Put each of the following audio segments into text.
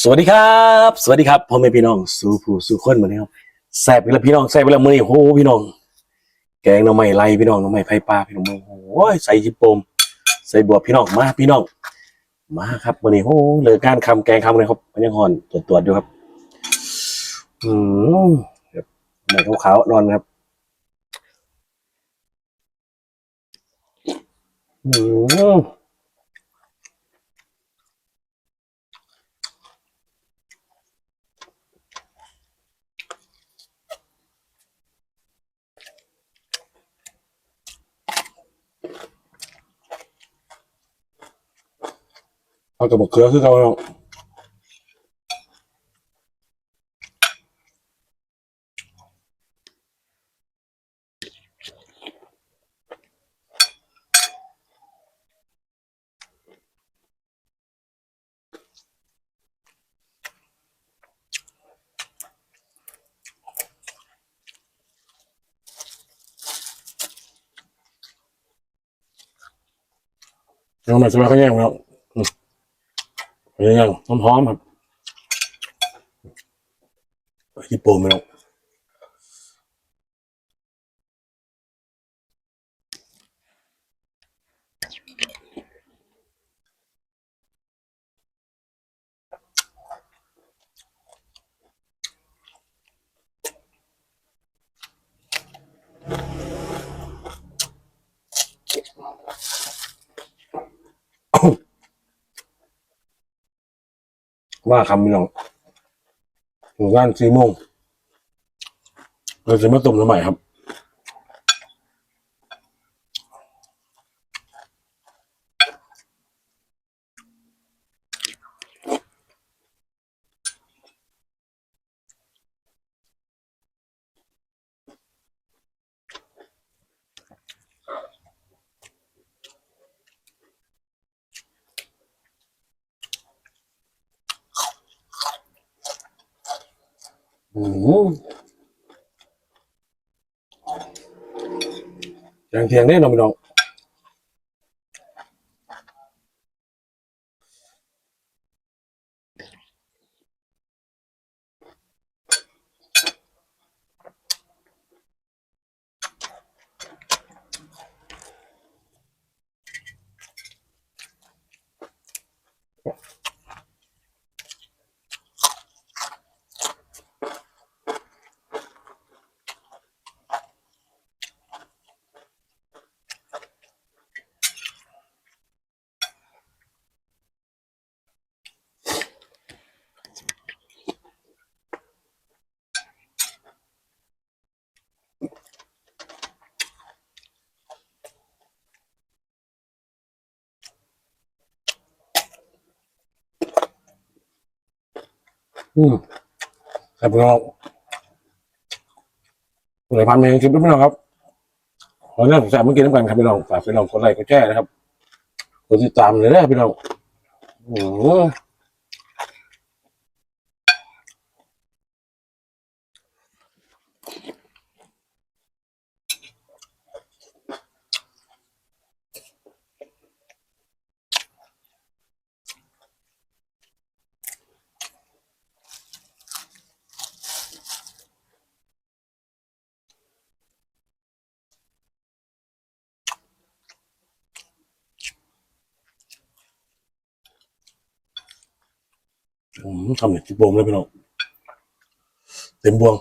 สวัสดีครับ สวัสดีครับพ่อแม่พี่น้อง สู่ผู้สู่คนเหมาแล้วแซ่บไปแล้วพี่น้องแซ่บไปแล้วมือนี้โอ้โหพี่น้อง แกงหน่อไม้ไล่พี่น้องหน่อไม้ไผ่ปลาพี่น้องโอ้โหใส่จิโปมใส่บวบพี่น้องมาพี่น้อง มาครับมือนี้โอ้โหเหลือการคำแกงคำเลยครับมันยังห่อนตรวจตรวจๆอยู่ครับอืมครับหน่อขาวๆนอนครับอืม เอากับมะเขือคือเขาเน ยังยังหอมๆครับญี่ปุ่นไม่ต้ องว่าคำพี่น้องถึงงานสี่โมงเราจะมาต้มน้ำใหม่ครับ อืมแกงเทียงแน่นอนพี่น้อง อืมแต่พี่น้องหลายพันเองคลิปพี่น้องครับขอเรื่องแสบเมื่อกี้น้ำกันครับพี่น้องฝากพี่น้องกดไลค์กดแชร์นะครับกดติดตามเลยนะพี่น้องอื ทำเนี่ยจิบวมเลยพี่น้องเต็มบวง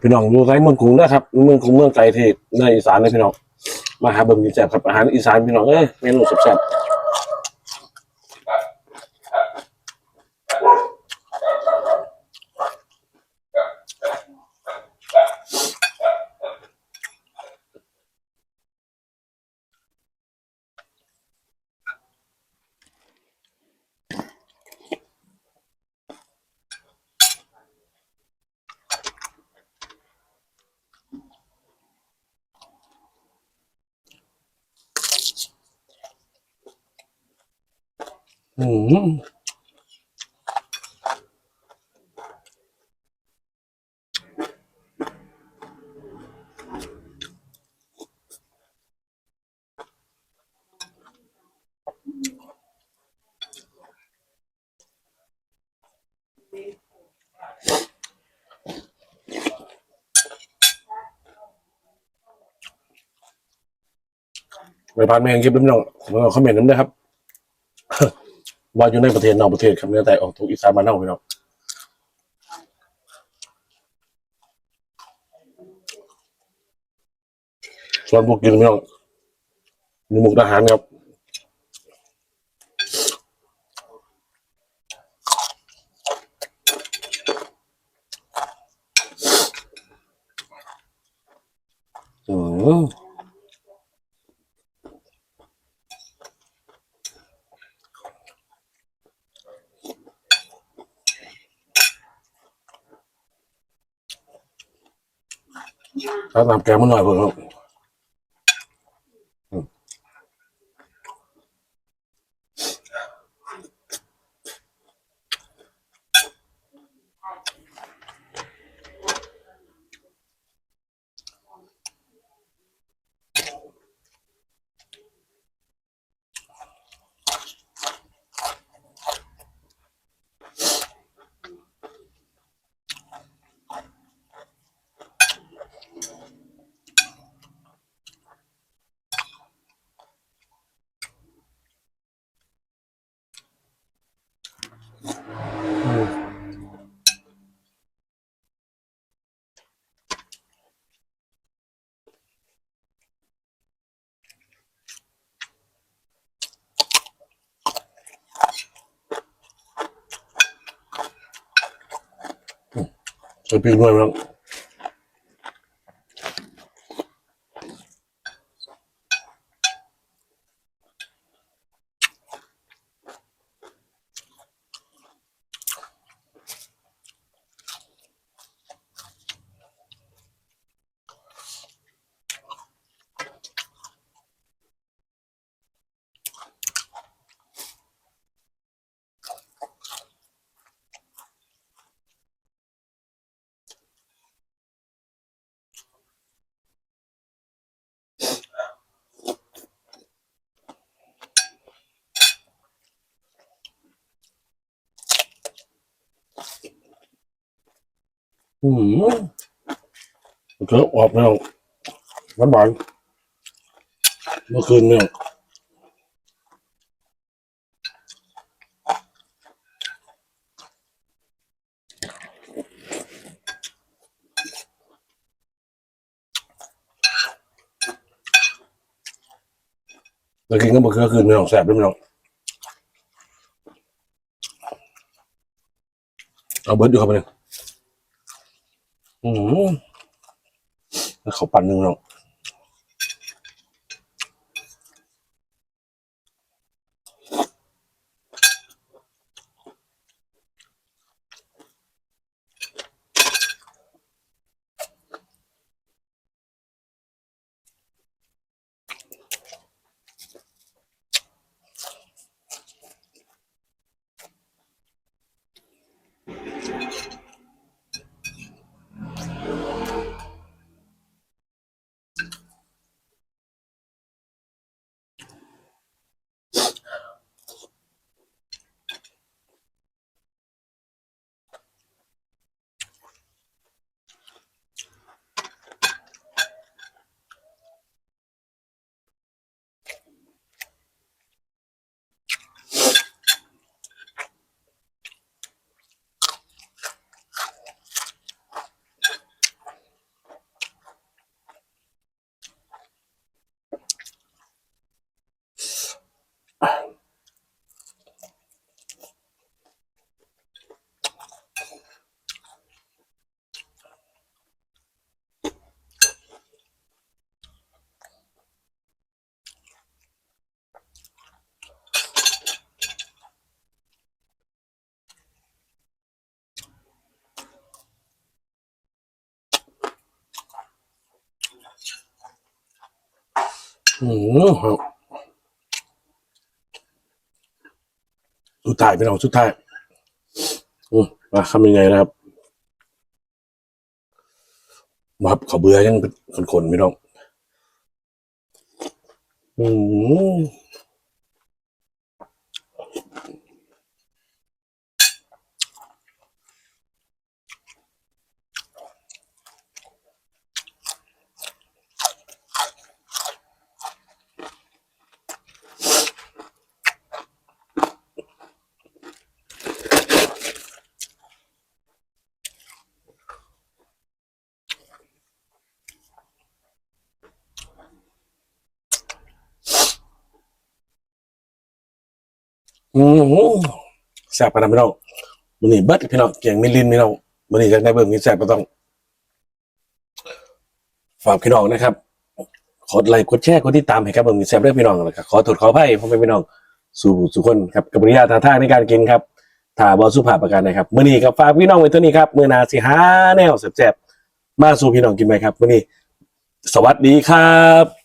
พี่น้องดูไรเมืองกรุงนะครับเมืองกรุงเมืองไกลที่ในอีสานเลยพี่น้องมาหาเบิ่งดีแซ่บครับอาหารอีสานพี่น้องเอ้ยเมนูแซ่บ อืมไปผ่านเมงคลิปน้ำน้องมาคอมเมนต์น้ำด้วยครับ ว่าอยู่ในประเทศนอกประเทศครับเนื้อแต่ออกถูกอีสานมานเน่าพี่น้องส่วนพวกกินพี่น้องมีหมุกทหารครับอืม ถ้าตามแกมันหน่อยเพื่อนครับอืม ใส่พริ อืมมันก็ออกพี่น้องหวานหวานเมื่อคืนเนี่ยแล้วกินก็เมื่อคืนพี่น้องแสบด้วยพี่น้องเอาเบิร์ดอยู่ครับเนี่ย อืมแล้วเขาปั่นหนึ่งเนาะ สุดท้ายพี่น้องสุดท้ายอืมาทำยังไงนะครับมาขับขอเบื่อยังเป็นคนๆพี่น้อง อืม อืมแซ่บปานนั้นพี่น้องมันนี่เบิดพี่น้องเก่งมิลินพี่น้องมันนี่จากในเบิ่งนี่แซ่บก็ต้องฝากพี่น้องนะครับกดไลค์กดแชร์กดติดตามให้กับเบิ่งนี่แซ่บเด้องพี่น้องแล้วก็ขอโทษขออภัยพ่อแม่พี่น้องสู่สู่คนครับกับบริยาท่าทางในการกินครับถ้าบ่สุภาพประการนะครับมื้อนี้ก็ฝากพี่น้องไว้เท่านี้ครับมื้อหน้าสิหาแนวแซ่บๆมาสู่พี่น้องกินไหมครับมื้อนี้สวัสดีครับ